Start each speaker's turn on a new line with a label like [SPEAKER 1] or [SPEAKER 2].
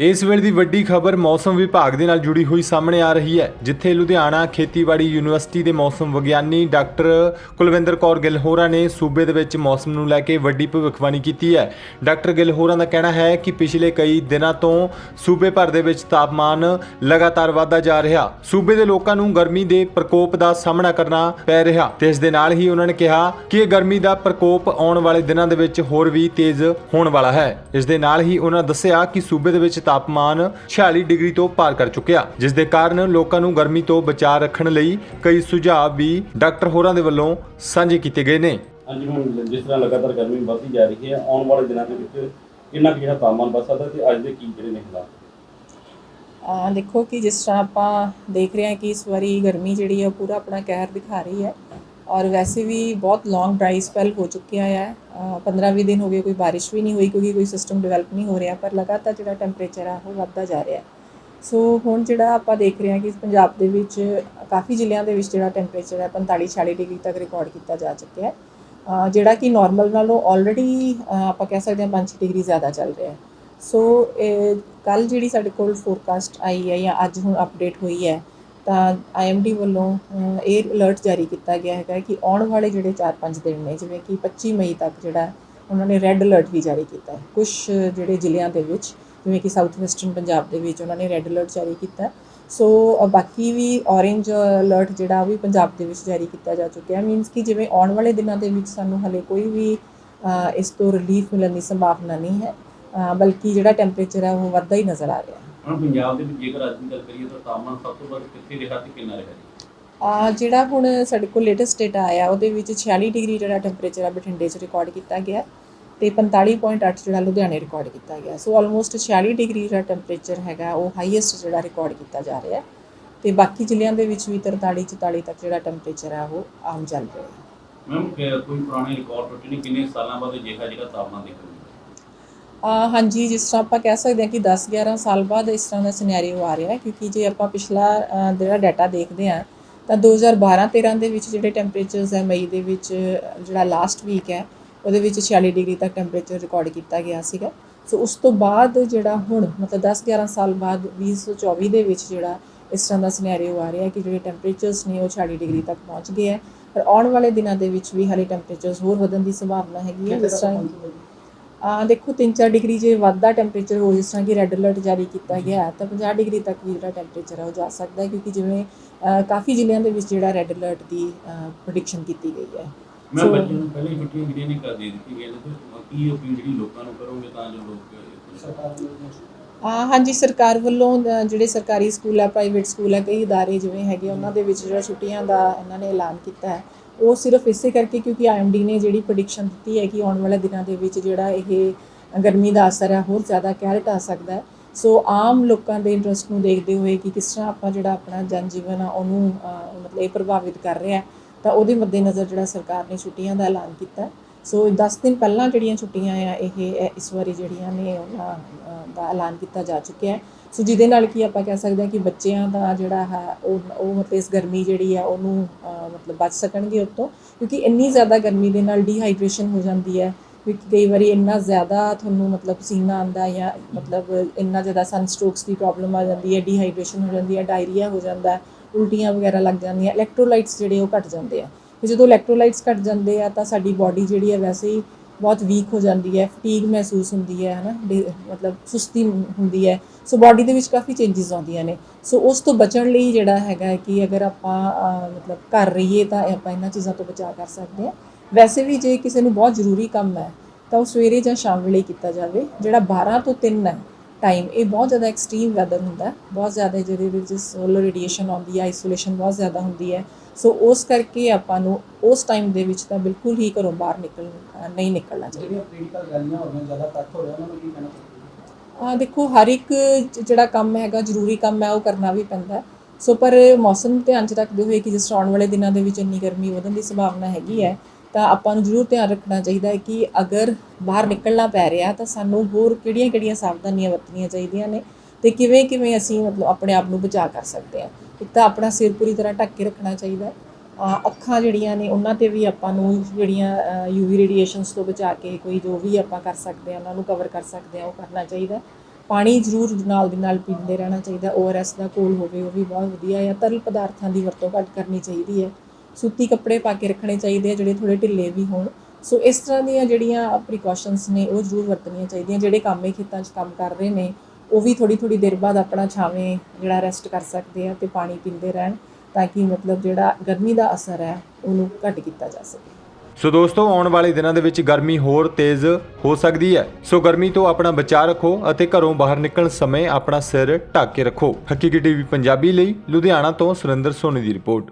[SPEAKER 1] ਇਸ ਵੇਲੇ ਦੀ ਵੱਡੀ ਖਬਰ ਮੌਸਮ ਵਿਭਾਗ ਦੇ ਨਾਲ ਜੁੜੀ ਹੋਈ ਸਾਹਮਣੇ ਆ ਰਹੀ ਹੈ, ਜਿੱਥੇ ਲੁਧਿਆਣਾ ਖੇਤੀਬਾੜੀ ਯੂਨੀਵਰਸਿਟੀ ਦੇ ਮੌਸਮ ਵਿਗਿਆਨੀ ਡਾਕਟਰ ਕੁਲਵਿੰਦਰ ਕੌਰ ਗਿੱਲ ਹੋਰਾਂ ਨੇ ਸੂਬੇ ਦੇ ਵਿੱਚ ਮੌਸਮ ਨੂੰ ਲੈ ਕੇ ਵੱਡੀ ਭਵਿੱਖਬਾਣੀ ਕੀਤੀ ਹੈ। ਡਾਕਟਰ ਗਿੱਲ ਹੋਰਾਂ ਦਾ ਕਹਿਣਾ ਹੈ ਕਿ ਪਿਛਲੇ ਕਈ ਦਿਨਾਂ ਤੋਂ ਸੂਬੇ ਭਰ ਦੇ ਵਿੱਚ ਤਾਪਮਾਨ ਲਗਾਤਾਰ ਵਧਦਾ ਜਾ ਰਿਹਾ। ਸੂਬੇ ਦੇ ਲੋਕਾਂ ਨੂੰ ਗਰਮੀ ਦੇ ਪ੍ਰਕੋਪ ਦਾ ਸਾਹਮਣਾ ਕਰਨਾ ਪੈ ਰਿਹਾ ਤੇ ਇਸ ਦੇ ਨਾਲ ਹੀ ਉਹਨਾਂ ਨੇ ਕਿਹਾ ਕਿ ਇਹ ਗਰਮੀ ਦਾ ਪ੍ਰਕੋਪ ਆਉਣ ਵਾਲੇ ਦਿਨਾਂ ਦੇ ਵਿੱਚ ਹੋਰ ਵੀ ਤੇਜ਼ ਹੋਣ ਵਾਲਾ ਹੈ। ਇਸ ਦੇ ਨਾਲ ਹੀ ਉਹਨਾਂ ਦੱਸਿਆ ਕਿ ਸੂਬੇ ਦੇ ਵਿੱਚ ਤਾਪਮਾਨ 46 ਡਿਗਰੀ ਤੋਂ ਪਾਰ ਕਰ ਚੁੱਕਿਆ। ਜਿਸ ਦੇ ਕਾਰਨ ਲੋਕਾਂ ਨੂੰ ਗਰਮੀ ਤੋਂ ਬਚਾਅ ਰੱਖਣ ਲਈ ਕਈ ਸੁਝਾਅ ਵੀ ਡਾਕਟਰ ਹੋਰਾਂ ਦੇ ਵੱਲੋਂ ਸਾਂਝੇ ਕੀਤੇ ਗਏ ਨੇ।
[SPEAKER 2] ਹਾਂਜੀ ਹੁਣ ਜਿਸ ਤਰ੍ਹਾਂ ਲਗਾਤਾਰ ਗਰਮੀ ਵੱਧਦੀ ਜਾ ਰਹੀ ਹੈ ਆਉਣ ਵਾਲੇ ਦਿਨਾਂ ਦੇ ਵਿੱਚ ਕਿੰਨਾ ਕੁ ਜਿਹੜਾ ਤਾਪਮਾਨ ਵੱਧ ਸਕਦਾ ਤੇ ਅੱਜ ਦੇ ਕੀ ਜਿਹੜੇ ਨੇ ਹਾਲਾਤ?
[SPEAKER 3] ਆ ਦੇਖੋ ਕਿ ਜਿਸ ਤਰ੍ਹਾਂ ਆਪਾਂ ਦੇਖ ਰਹੇ ਹਾਂ ਕਿ ਇਸ ਵਾਰੀ ਗਰਮੀ ਜਿਹੜੀ ਹੈ ਪੂਰਾ ਆਪਣਾ ਕਹਿਰ ਦਿਖਾ ਰਹੀ ਹੈ। ਔਰ ਵੈਸੇ ਵੀ ਬਹੁਤ ਲੌਂਗ ਡਰਾਈ ਸਪੈਲ ਹੋ ਚੁੱਕਿਆ ਹੈ 15-20 ਦਿਨ ਹੋ ਗਏ ਕੋਈ ਬਾਰਿਸ਼ ਵੀ ਨਹੀਂ ਹੋਈ ਕਿਉਂਕਿ ਕੋਈ ਸਿਸਟਮ ਡਿਵੈਲਪ ਨਹੀਂ ਹੋ ਰਿਹਾ, ਪਰ ਲਗਾਤਾਰ ਜਿਹੜਾ ਟੈਂਪਰੇਚਰ ਆ ਉਹ ਵੱਧਦਾ ਜਾ ਰਿਹਾ। ਸੋ ਹੁਣ ਜਿਹੜਾ ਆਪਾਂ ਦੇਖ ਰਹੇ ਹਾਂ ਕਿ ਪੰਜਾਬ ਦੇ ਵਿੱਚ ਕਾਫੀ ਜ਼ਿਲ੍ਹਿਆਂ ਦੇ ਵਿੱਚ ਜਿਹੜਾ ਟੈਂਪਰੇਚਰ ਹੈ 45-46 ਡਿਗਰੀ ਤੱਕ ਰਿਕਾਰਡ ਕੀਤਾ ਜਾ ਚੁੱਕਿਆ ਹੈ। ਜਿਹੜਾ ਕਿ ਨਾਰਮਲ ਨਾਲੋਂ ਆਲਰੇਡੀ ਆਪਾਂ ਕਹਿ ਸਕਦੇ ਹਾਂ 5 ਡਿਗਰੀ ਜ਼ਿਆਦਾ ਚੱਲ ਰਿਹਾ ਹੈ। ਸੋ ਕੱਲ ਜਿਹੜੀ ਸਾਡੇ ਕੋਲ ਫੋਰਕਾਸਟ ਆਈ ਹੈ ਜਾਂ ਅੱਜ ਹੁਣ ਅਪਡੇਟ ਹੋਈ ਹੈ ਤਾਂ ਆਈਐਮਡੀ ਵੱਲੋਂ ਇਹ ਅਲਰਟ ਜਾਰੀ ਕੀਤਾ ਗਿਆ ਹੈਗਾ ਕਿ ਆਉਣ ਵਾਲੇ ਜਿਹੜੇ 4-5 ਦਿਨ ਨੇ, ਜਿਵੇਂ ਕਿ 25 ਮਈ ਤੱਕ ਜਿਹੜਾ ਉਹਨਾਂ ਨੇ ਰੈੱਡ ਅਲਰਟ ਵੀ ਜਾਰੀ ਕੀਤਾ ਹੈ। ਕੁਝ ਜਿਹੜੇ ਜ਼ਿਲ੍ਹਿਆਂ ਦੇ ਵਿੱਚ, ਜਿਵੇਂ ਕਿ ਸਾਊਥ ਵੈਸਟਰਨ ਪੰਜਾਬ ਦੇ ਵਿੱਚ ਉਹਨਾਂ ਨੇ ਰੈੱਡ ਅਲਰਟ ਜਾਰੀ ਕੀਤਾ। ਸੋ ਬਾਕੀ ਵੀ ਔਰੇਂਜ ਅਲਰਟ ਜਿਹੜਾ ਉਹ ਵੀ ਪੰਜਾਬ ਦੇ ਵਿੱਚ ਜਾਰੀ ਕੀਤਾ ਜਾ ਚੁੱਕਿਆ ਮੀਨਸ ਕਿ ਜਿਵੇਂ ਆਉਣ ਵਾਲੇ ਦਿਨਾਂ ਦੇ ਵਿੱਚ ਸਾਨੂੰ ਹਲੇ ਕੋਈ ਵੀ ਇਸ ਤੋਂ ਰਿਲੀਫ ਮਿਲਣ ਦੀ ਸੰਭਾਵਨਾ ਨਹੀਂ ਹੈ। ਬਲਕਿ ਜਿਹੜਾ ਟੈਂਪਰੇਚਰ ਹੈ ਉਹ ਵੱਧਦਾ ਹੀ ਨਜ਼ਰ ਆ ਰਿਹਾ ਹੈ।
[SPEAKER 2] ਹੁਣ ਪੰਜਾਬ ਦੇ ਵਿੱਚ ਜੇਕਰ ਅੱਜ ਦੀ ਗੱਲ ਕਰੀਏ ਤਾਂ ਤਾਪਮਾਨ ਸਭ ਤੋਂ ਵੱਧ ਕਿੱਥੇ ਰਿਹਾ ਤੇ ਕਿੰਨਾ ਰਿਹਾ ਜੀ?
[SPEAKER 3] ਆ ਜਿਹੜਾ ਹੁਣ ਸਾਡੇ ਕੋਲ ਲੇਟੈਸਟ ਡੇਟਾ ਆਇਆ ਉਹਦੇ ਵਿੱਚ 46 ਡਿਗਰੀ ਜਿਹੜਾ ਟੈਂਪਰੇਚਰ ਆ ਬਠਿੰਡੇ 'ਚ ਰਿਕਾਰਡ ਕੀਤਾ ਗਿਆ ਤੇ 45.8 ਜਿਹੜਾ ਲੁਧਿਆਣੇ ਰਿਕਾਰਡ ਕੀਤਾ ਗਿਆ। ਸੋ ਆਲਮੋਸਟ 46 ਡਿਗਰੀ ਜਿਹੜਾ ਟੈਂਪਰੇਚਰ ਹੈਗਾ ਉਹ ਹਾਈਐਸਟ ਜਿਹੜਾ ਰਿਕਾਰਡ ਕੀਤਾ ਜਾ ਰਿਹਾ। ਤੇ ਬਾਕੀ ਜ਼ਿਲ੍ਹਿਆਂ ਦੇ ਵਿੱਚ ਵੀ 43 44 ਤੱਕ ਜਿਹੜਾ ਟੈਂਪਰੇਚਰ ਹੈ ਉਹ ਆਮ ਚੱਲ ਰਿਹਾ ਹੈ।
[SPEAKER 2] ਮੈਮ ਕੋਈ ਪੁਰਾਣੇ ਰਿਕਾਰਡ ਟੁੱਟੇ ਨੇ ਕਿੰਨੇ ਸਾਲਾਂ ਬਾਅਦ ਅਜਿਹਾ ਜਿਹੜਾ ਤਾਪਮਾਨ ਦੇਖਣ?
[SPEAKER 3] ਆ ਹਾਂਜੀ, ਜਿਸ ਤਰ੍ਹਾਂ ਆਪਾਂ ਕਹਿ ਸਕਦੇ ਹਾਂ ਕਿ 10-11 ਸਾਲ ਬਾਅਦ ਇਸ ਤਰ੍ਹਾਂ ਦਾ ਸਿਨੈਰੀਓ ਆ ਰਿਹਾ ਹੈ, ਕਿਉਂਕਿ ਜੇ ਆਪਾਂ ਪਿਛਲਾ ਜਿਹੜਾ ਡਾਟਾ ਦੇਖਦੇ ਹਾਂ, ਤਾਂ 2012-13 ਦੇ ਵਿੱਚ ਜਿਹੜੇ ਟੈਂਪਰੇਚਰਸ ਹੈ ਮਈ ਦੇ ਵਿੱਚ, ਜਿਹੜਾ ਲਾਸਟ ਵੀਕ ਹੈ, ਉਹਦੇ ਵਿੱਚ 46 ਡਿਗਰੀ ਤੱਕ ਟੈਂਪਰੇਚਰ ਰਿਕਾਰਡ ਕੀਤਾ ਗਿਆ ਸੀਗਾ। ਸੋ ਉਸ ਤੋਂ ਬਾਅਦ ਜਿਹੜਾ ਹੁਣ, ਮਤਲਬ 10-11 ਸਾਲ ਬਾਅਦ 2024 ਦੇ ਵਿੱਚ ਜਿਹੜਾ ਇਸ ਤਰ੍ਹਾਂ ਦਾ ਸਿਨੈਰੀਓ ਆ ਰਿਹਾ ਹੈ ਕਿ ਜਿਹੜੇ ਟੈਂਪਰੇਚਰਸ ਨੇ ਉਹ 46 ਡਿਗਰੀ ਤੱਕ ਪਹੁੰਚ ਗਏ ਹੈ। ਪਰ ਆਉਣ ਵਾਲੇ ਦਿਨਾਂ ਦੇ ਵਿੱਚ ਵੀ ਹਾਲੇ ਟੈਂਪਰੇਚਰਸ ਹੋਰ ਵਧਣ ਦੀ ਸੰਭਾਵਨਾ ਹੈਗੀ ਹੈ, ਜਿਸ ਤਰ੍ਹਾਂ ਆ ਦੇਖੋ 3-4 ਡਿਗਰੀ ਜੇ ਵੱਧਦਾ ਟੈਂਪਰੇਚਰ ਹੋ ਜਿਸ ਤਰ੍ਹਾਂ ਕਿ ਰੈੱਡ ਅਲਰਟ ਜਾਰੀ ਕੀਤਾ ਗਿਆ ਹੈ ਤਾਂ 50 ਡਿਗਰੀ ਤੱਕ ਵੀ ਜਿਹੜਾ ਟੈਂਪਰੇਚਰ ਹੈ ਉਹ ਜਾ ਸਕਦਾ ਹੈ ਕਿਉਂਕਿ ਜਿਵੇਂ ਕਾਫੀ ਜ਼ਿਲ੍ਹਿਆਂ ਦੇ ਵਿੱਚ ਜਿਹੜਾ ਰੈੱਡ ਅਲਰਟ ਦੀ ਪ੍ਰੈਡਿਕਸ਼ਨ ਕੀਤੀ ਗਈ ਹੈ।
[SPEAKER 2] ਮੈਂ ਬੱਚਿਆਂ ਨੂੰ ਪਹਿਲਾਂ ਹੀ ਛੁੱਟੀਆਂ ਜਿਹੜੀਆਂ ਨੇ ਕਰ ਦੇ ਦਿੱਤੀ ਗਈਆਂ ਨੇ ਤੇ ਕੀ ਅਪੀਲ ਜਿਹੜੀ ਲੋਕਾਂ ਨੂੰ ਕਰੋਗੇ ਤਾਂ ਜੋ ਲੋਕ
[SPEAKER 3] ਆ ਹਾਂਜੀ ਸਰਕਾਰ ਵੱਲੋਂ ਜਿਹੜੇ ਸਰਕਾਰੀ ਸਕੂਲ ਆ ਪ੍ਰਾਈਵੇਟ ਸਕੂਲ ਆ ਕਈ ਇਦਾਰੇ ਜਿਵੇਂ ਹੈਗੇ ਉਹਨਾਂ ਦੇ ਵਿੱਚ ਜਿਹੜਾ ਛੁੱਟੀਆਂ ਦਾ ਇਹਨਾਂ ਨੇ ਐਲਾਨ ਕੀਤਾ ਹੈ। ਉਹ ਸਿਰਫ ਇਸੇ ਕਰਕੇ ਕਿਉਂਕਿ ਆਈਐਮਡੀ ਨੇ ਜਿਹੜੀ ਪ੍ਰੈਡਿਕਸ਼ਨ ਦਿੱਤੀ ਹੈ ਕਿ ਆਉਣ ਵਾਲੇ ਦਿਨਾਂ ਦੇ ਵਿੱਚ ਜਿਹੜਾ ਇਹ ਗਰਮੀ ਦਾ ਅਸਰ ਹੈ, ਹੋਰ ਜ਼ਿਆਦਾ ਕਹਿਰ ਆ ਸਕਦਾ ਹੈ। ਸੋ ਆਮ ਲੋਕਾਂ ਦੇ ਇੰਟਰਸਟ ਨੂੰ ਦੇਖਦੇ ਹੋਏ ਕਿ ਕਿਸ ਤਰ੍ਹਾਂ ਆਪਾਂ ਜਿਹੜਾ ਆਪਣਾ ਜਨ ਜੀਵਨ ਆ, ਉਹਨੂੰ ਮਤਲਬ ਇਹ ਪ੍ਰਭਾਵਿਤ ਕਰ ਰਿਹਾ ਤਾਂ ਉਹਦੇ ਮੱਦੇਨਜ਼ਰ ਜਿਹੜਾ ਸਰਕਾਰ ਨੇ ਛੁੱਟੀਆਂ ਦਾ ਐਲਾਨ ਕੀਤਾ ਸੋ 10 ਦਿਨ ਪਹਿਲਾਂ ਜਿਹੜੀਆਂ ਛੁੱਟੀਆਂ ਆ, ਇਹ ਇਸ ਵਾਰੀ ਜਿਹੜੀਆਂ ਨੇ, ਉਹਨਾਂ ਦਾ ਐਲਾਨ ਕੀਤਾ ਜਾ ਚੁੱਕਿਆ ਹੈ। ਸੋ ਜਿਹਦੇ ਨਾਲ ਕੀ ਆਪਾਂ ਕਹਿ ਸਕਦੇ ਹਾਂ ਕਿ ਬੱਚਿਆਂ ਦਾ ਜਿਹੜਾ ਹੈ, ਉਹ ਉਹ ਮਤਲਬ ਇਸ ਗਰਮੀ ਜਿਹੜੀ ਆ, ਉਹਨੂੰ ਮਤਲਬ ਬਚ ਸਕਣਗੇ ਉਤੋਂ, ਕਿਉਂਕਿ ਇੰਨੀ ਜ਼ਿਆਦਾ ਗਰਮੀ ਦੇ ਨਾਲ ਡੀਹਾਈਡਰੇਸ਼ਨ ਹੋ ਜਾਂਦੀ ਹੈ। ਕਿਉਂਕਿ ਕਈ ਵਾਰੀ ਇੰਨਾ ਜ਼ਿਆਦਾ ਤੁਹਾਨੂੰ ਮਤਲਬ ਪਸੀਨਾ ਆਉਂਦਾ ਜਾਂ ਮਤਲਬ ਇੰਨਾ ਜ਼ਿਆਦਾ ਸਨ ਸਟ੍ਰੋਕਸ ਦੀ ਪ੍ਰੋਬਲਮ ਆ ਜਾਂਦੀ ਹੈ ਡੀਹਾਈਡਰੇਸ਼ਨ ਹੋ ਜਾਂਦੀ ਹੈ ਡਾਇਰੀਆ ਹੋ ਜਾਂਦਾ ਉਲਟੀਆਂ ਵਗੈਰਾ ਲੱਗ ਜਾਂਦੀਆਂ ਇਲੈਕਟ੍ਰੋਲਾਈਟਸ ਜਿਹੜੇ ਉਹ ਘਟ ਜਾਂਦੇ ਆ। ਜਦੋਂ ਇਲੈਕਟ੍ਰੋਲਾਈਟਸ ਘਟ ਜਾਂਦੇ ਆ ਤਾਂ ਸਾਡੀ ਬਾਡੀ ਜਿਹੜੀ ਹੈ ਵੈਸੇ ਹੀ ਬਹੁਤ ਵੀਕ ਹੋ ਜਾਂਦੀ ਹੈ ਫਟੀਗ ਮਹਿਸੂਸ ਹੁੰਦੀ ਹੈ, ਹਨਾ? ਡੇ- ਮਤਲਬ ਸੁਸਤੀ ਹੁੰਦੀ ਹੈ। ਸੋ ਬਾਡੀ ਦੇ ਵਿੱਚ ਕਾਫੀ ਚੇਂਜਸ ਆਉਂਦੀਆਂ ਨੇ। ਸੋ ਉਸ ਤੋਂ ਬਚਣ ਲਈ ਜਿਹੜਾ ਹੈਗਾ ਹੈ ਕਿ ਅਗਰ ਆਪਾਂ ਮਤਲਬ ਘਰ ਰਹੀਏ ਤਾਂ ਆਪਾਂ ਇਹਨਾਂ ਚੀਜ਼ਾਂ ਤੋਂ ਬਚਾ ਕਰ ਸਕਦੇ ਹਾਂ। ਵੈਸੇ ਵੀ ਜੇ ਕਿਸੇ ਨੂੰ ਬਹੁਤ ਜ਼ਰੂਰੀ ਕੰਮ ਹੈ, ਤਾਂ ਉਹ ਸਵੇਰੇ ਜਾਂ ਸ਼ਾਮ ਵੇਲੇ ਕੀਤਾ ਜਾਵੇ। ਜਿਹੜਾ 12 ਤੋਂ 3 ਹੈ ਟਾਈਮ ਇਹ ਬਹੁਤ ਜ਼ਿਆਦਾ ਐਕਸਟ੍ਰੀਮ ਵੈਦਰ ਹੁੰਦਾ ਬਹੁਤ ਜ਼ਿਆਦਾ ਜਿਹਦੇ ਵਿੱਚ ਸੋਲਰ ਰੇਡੀਏਸ਼ਨ ਆਉਂਦੀ ਹੈ ਆਈਸੋਲੇਸ਼ਨ ਬਹੁਤ ਜ਼ਿਆਦਾ ਹੁੰਦੀ ਹੈ। ਸੋ ਉਸ ਕਰਕੇ ਆਪਾਂ ਨੂੰ ਉਸ ਟਾਈਮ ਦੇ ਵਿੱਚ ਤਾਂ ਬਿਲਕੁਲ ਹੀ ਘਰੋਂ ਬਾਹਰ ਨਿਕਲ ਨਹੀਂ ਨਿਕਲਣਾ ਚਾਹੀਦਾ।
[SPEAKER 4] ਪੋਲੀਟੀਕਲ ਰੈਲੀਆਂ ਹੋ ਰਹੀਆਂ ਜ਼ਿਆਦਾ ਇਕੱਠ ਹੋ ਰਿਹਾ ਉਹਨਾਂ ਨੂੰ ਕੀ ਕਹਿਣਾ ਚਾਹੀਦਾ?
[SPEAKER 3] ਆ ਦੇਖੋ ਹਰ ਇੱਕ ਜਿਹੜਾ ਕੰਮ ਹੈਗਾ ਜ਼ਰੂਰੀ ਕੰਮ ਹੈ ਉਹ ਕਰਨਾ ਵੀ ਪੈਂਦਾ। ਸੋ ਪਰ ਮੌਸਮ ਧਿਆਨ 'ਚ ਰੱਖਦੇ ਹੋਏ ਕਿ ਜਿਸ ਤਰ੍ਹਾਂ ਆਉਣ ਵਾਲੇ ਦਿਨਾਂ ਦੇ ਵਿੱਚ ਇੰਨੀ ਗਰਮੀ ਵਧਣ ਦੀ ਸੰਭਾਵਨਾ ਹੈਗੀ ਹੈ ਤਾਂ ਆਪਾਂ ਨੂੰ ਜ਼ਰੂਰ ਧਿਆਨ ਰੱਖਣਾ ਚਾਹੀਦਾ ਹੈ ਕਿ ਅਗਰ ਬਾਹਰ ਨਿਕਲਣਾ ਪੈ ਰਿਹਾ ਤਾਂ ਸਾਨੂੰ ਹੋਰ ਕਿਹੜੀਆਂ-ਕਿਹੜੀਆਂ ਸਾਵਧਾਨੀਆਂ ਵਰਤਣੀਆਂ ਚਾਹੀਦੀਆਂ ਨੇ ਤੇ ਕਿਵੇਂ-ਕਿਵੇਂ ਅਸੀਂ ਮਤਲਬ ਆਪਣੇ ਆਪ ਨੂੰ ਬਚਾ ਕਰ ਸਕਦੇ ਹਾਂ। ਇੱਕ ਤਾਂ ਆਪਣਾ ਸਿਰ ਪੂਰੀ ਤਰ੍ਹਾਂ ਢੱਕ ਕੇ ਰੱਖਣਾ ਚਾਹੀਦਾ ਅੱਖਾਂ ਜਿਹੜੀਆਂ ਨੇ, ਉਹਨਾਂ ਤੇ ਵੀ ਆਪਾਂ ਨੂੰ ਜਿਹੜੀਆਂ ਯੂਵੀ ਰੇਡੀਏਸ਼ਨਸ ਤੋਂ ਬਚਾ ਕੇ ਕੋਈ ਜੋ ਵੀ ਆਪਾਂ ਕਰ ਸਕਦੇ ਹਾਂ, ਉਹਨਾਂ ਨੂੰ ਕਵਰ ਕਰ ਸਕਦੇ ਹਾਂ, ਉਹ ਕਰਨਾ ਚਾਹੀਦਾ ਪਾਣੀ ਜ਼ਰੂਰ ਨਾਲ ਦੀ ਨਾਲ ਪੀਂਦੇ ਰਹਿਣਾ ਚਾਹੀਦਾ ਓਆਰਐਸ ਦਾ ਕੋਲ ਹੋਵੇ, ਉਹ ਵੀ ਬਹੁਤ ਵਧੀਆ ਹੈ। ਤਰਲ ਪਦਾਰਥਾਂ ਦੀ ਵਰਤੋਂ ਘੱਟ ਕਰਨੀ ਚਾਹੀਦੀ ਹੈ। ਸੂਤੀ ਕੱਪੜੇ ਪਾ ਕੇ ਰੱਖਣੇ ਚਾਹੀਦੇ ਆ ਜਿਹੜੇ ਥੋੜੇ ਢਿੱਲੇ ਵੀ ਹੋਣ। ਸੋ ਇਸ ਤਰ੍ਹਾਂ ਦੀਆਂ ਜਿਹੜੀਆਂ ਪ੍ਰੀਕਾਸ਼ਨਸ ਨੇ, ਉਹ ਜ਼ਰੂਰ ਵਰਤਣੀਆਂ ਚਾਹੀਦੀਆਂ, ਜਿਹੜੇ ਕੰਮ ਇਹ ਖੇਤਾਂ 'ਚ ਕੰਮ ਕਰ ਰਹੇ ਨੇ। ਉਹ ਵੀ ਥੋੜੀ ਥੋੜੀ ਦੇਰ ਬਾਅਦ ਆਪਣਾ ਛਾਵੇਂ ਜਿਹੜਾ ਰੈਸਟ ਕਰ ਸਕਦੇ ਆ ਤੇ ਪਾਣੀ ਪੀਂਦੇ ਰਹਿਣ ਤਾਂ ਕਿ ਮਤਲਬ ਜਿਹੜਾ ਗਰਮੀ ਦਾ ਅਸਰ ਹੈ, ਉਹਨੂੰ ਘੱਟ ਕੀਤਾ ਜਾ ਸਕੇ।
[SPEAKER 1] ਸੋ ਦੋਸਤੋ, ਆਉਣ ਵਾਲੇ ਦਿਨਾਂ ਦੇ ਵਿੱਚ ਗਰਮੀ ਹੋਰ ਤੇਜ਼ ਹੋ ਸਕਦੀ ਹੈ। ਸੋ ਗਰਮੀ ਤੋਂ ਆਪਣਾ ਬਚਾਅ ਰੱਖੋ ਅਤੇ ਘਰੋਂ ਬਾਹਰ ਨਿਕਲਣ ਸਮੇਂ ਆਪਣਾ ਸਿਰ ਢੱਕ ਕੇ ਰੱਖੋ। ਹਕੀਕੀ ਟੀਵੀ ਪੰਜਾਬੀ ਲਈ, ਲੁਧਿਆਣਾ ਤੋਂ ਸੁਰਿੰਦਰ ਸੋਨੀ ਦੀ ਰਿਪੋਰਟ।